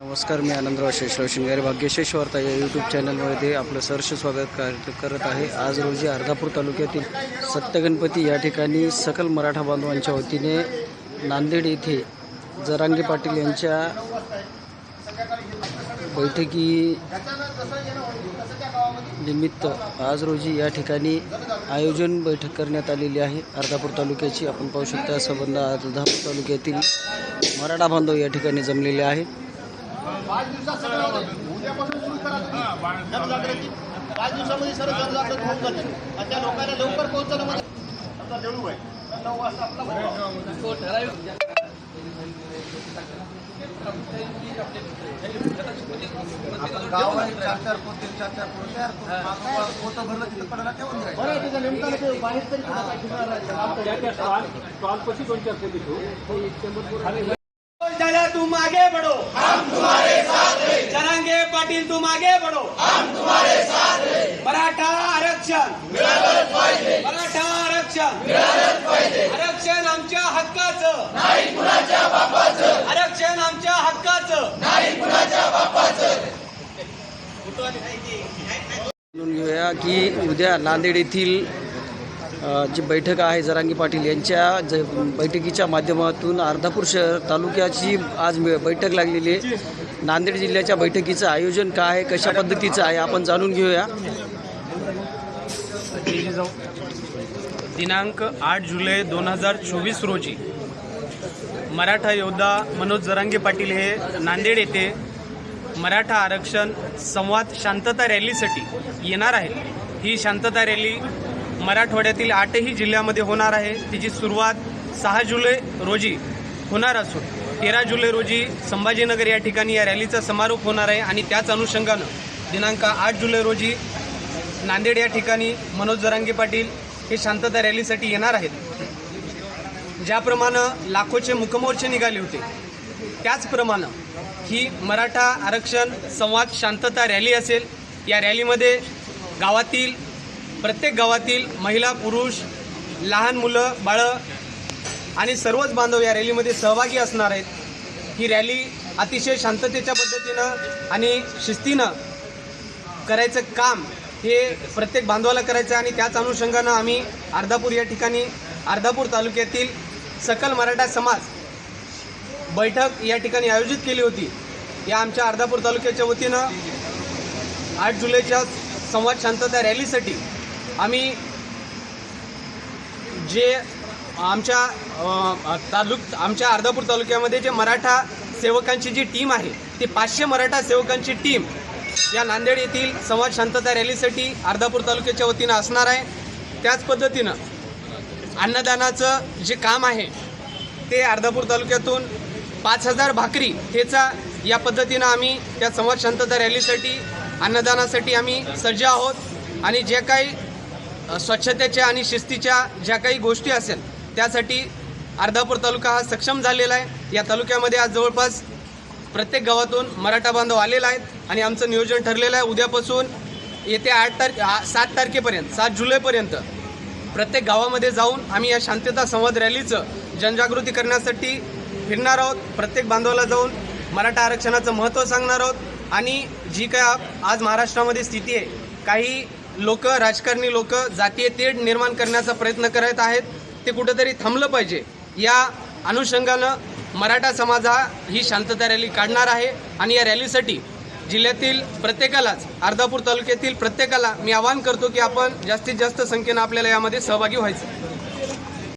नमस्कार मी आनंदराव शेषराव शिंगारे भाग्यशेष वार्ता या यूट्यूब चॅनलमध्ये आपलं सहर्ष स्वागत कार्य करत आहे. आज रोजी अर्धापूर तालुक्यातील सत्यगणपती या ठिकाणी सकल मराठा बांधवांच्या वतीने नांदेड येथे जरांगे पाटील यांच्या बैठकी निमित्त आज रोजी या ठिकाणी आयोजन बैठक करण्यात आलेली आहे. अर्धापूर तालुक्याची आपण पाहू शकता संबंध अर्धापूर तालुक्यातील मराठा बांधव या ठिकाणी जमलेले आहेत. पाच दिवसात सगळं उद्यापासून सुरू करा जनजागृती पाच दिवसामध्ये सर्व जनजागृती होऊन जाते आणि त्या लोकांना लवकर पोहोचवलं म्हणजे आता देऊ भाई नऊ वाजता आपला बोलवा. बरं आहे, त्याच्या निमित्तानं ते बाहेर तरी कुठं काय ठिकाण राहायचं. चला तुम आगे बढ़ो. हम तुम्हारे साथ हैं। जरांगे पाटील तुम आगे बढ़ो. हम तुम्हारे साथ हैं। मराठा आरक्षण. मराठा आरक्षण. आरक्षण आमच्या हक्काचं. नाही कुणाच्या बापाचं। आरक्षण आमच्या हक्काचं. जाणून घेऊया की उद्या नांदेड येथील जी बैठक आहे जरांगी पाटील यांच्या ज बैठकीच्या माध्यमातून अर्धापूर शहर तालुक्याची आज बैठक लागलेली आहे. नांदेड जिल्ह्याच्या बैठकीचं आयोजन काय आहे कशा पद्धतीचं आहे आपण जाणून घेऊया. दिनांक आठ जुलै दोन हजार चोवीस रोजी मराठा योद्धा मनोज जरांगे पाटील हे नांदेड येथे मराठा आरक्षण संवाद शांतता रॅलीसाठी येणार आहे ही शांतता रॅली मराठवाड्यातील आठही जिल्ह्यामध्ये होणार आहे. तिची सुरुवात सहा जुलै रोजी होणार असून तेरा जुलै रोजी संभाजीनगर या ठिकाणी या रॅलीचा समारोप होणार आहे आणि त्याच अनुषंगानं दिनांक आठ जुलै रोजी नांदेड या ठिकाणी मनोज जरांगे पाटील हे शांतता रॅलीसाठी येणार आहेत. ज्याप्रमाणे लाखोचे मुखमोर्चे निघाले होते त्याचप्रमाणे ही मराठा आरक्षण संवाद शांतता रॅली असेल. या रॅलीमध्ये गावातील प्रत्येक गावातील महिला पुरुष लहान मुलं बाळं आणि सर्वच बांधव या रॅलीमध्ये सहभागी असणार आहेत. ही रॅली अतिशय शांततेच्या पद्धतीनं आणि शिस्तीनं करायचं काम हे प्रत्येक बांधवाला करायचं आणि त्याच अनुषंगानं आम्ही अर्धापूर या ठिकाणी अर्धापूर तालुक्यातील सकल मराठा समाज बैठक या ठिकाणी आयोजित केली होती. या आमच्या अर्धापूर तालुक्याच्या वतीनं आठ जुलैच्या संवाद शांतता रॅलीसाठी आम्ही जे आमच्या तालुक आमच्या अर्धापूर तालुक्यामध्ये जे मराठा सेवकांची जी टीम आहे ती पाचशे मराठा सेवकांची टीम या नांदेड येथील समाज शांतता रॅलीसाठी अर्धापूर तालुक्याच्या वतीनं असणार आहे. त्याच पद्धतीनं अन्नदानाचं जे काम आहे ते अर्धापूर तालुक्यातून पाच हजार भाकरी हेचा या पद्धतीनं आम्ही त्या समाज शांतता रॅलीसाठी अन्नदानासाठी आम्ही सज्ज आहोत. आणि जे काही स्वच्छतेच्या आणि शिस्तीच्या ज्या काही गोष्टी असेल त्यासाठी अर्धापूर तालुका हा सक्षम झालेला आहे. या तालुक्यामध्ये आज जवळपास प्रत्येक गावातून मराठा बांधव आलेला आहेत आणि आमचं नियोजन ठरलेलं आहे. उद्यापासून येत्या आठ तारखे सात तारखेपर्यंत सात जुलैपर्यंत प्रत्येक गावामध्ये जाऊन आम्ही या शांतता संवाद रॅलीचं जनजागृती करण्यासाठी फिरणार आहोत. प्रत्येक बांधवाला जाऊन मराठा आरक्षणाचं महत्त्व सांगणार आहोत. आणि जी काय आज महाराष्ट्रामध्ये स्थिती आहे काही लोक राजकारणी लोक जातीय तेढ निर्माण करण्याचा प्रयत्न करत आहेत. ते कुठंतरी थांबलं पाहिजे. या अनुषंगानं मराठा समाज हा ही शांतता रॅली काढणार आहे आणि या रॅलीसाठी जिल्ह्यातील प्रत्येकालाच अर्धापूर तालुक्यातील प्रत्येकाला मी आवाहन करतो की आपण जास्तीत जास्त संख्येनं आपल्याला यामध्ये सहभागी व्हायचं.